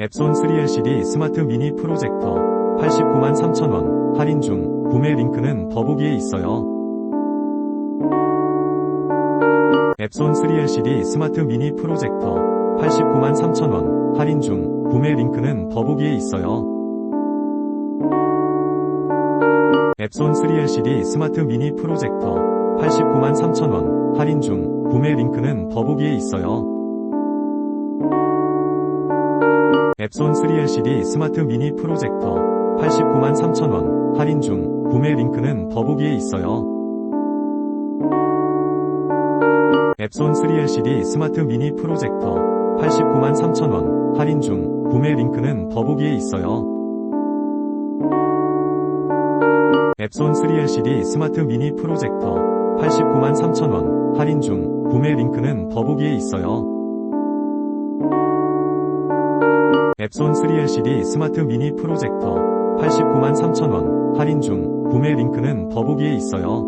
앱손 3LCD 스마트 미니 프로젝터 89만 3천원 할인 중 구매 링크는 더보기에 있어요. 앱손 3LCD 스마트 미니 프로젝터 89만 3천원 할인 중 구매 링크는 더보기에 있어요. 앱손 3LCD 스마트 미니 프로젝터 89만 3천원 할인 중 구매 링크는 더보기에 있어요. 앱손 3LCD 스마트 미니 프로젝터 89만 3천원 할인 중 구매 링크는 더보기에 있어요. 앱손 3LCD 스마트 미니 프로젝터 89만 3천원 할인 중 구매 링크는 더보기에 있어요. 앱손 3LCD 스마트 미니 프로젝터 89만 3천원 할인 중 구매 링크는 더보기에 있어요. 앱손 3LCD 스마트 미니 프로젝터. 893,000원. 할인 중. 구매 링크는 더보기에 있어요.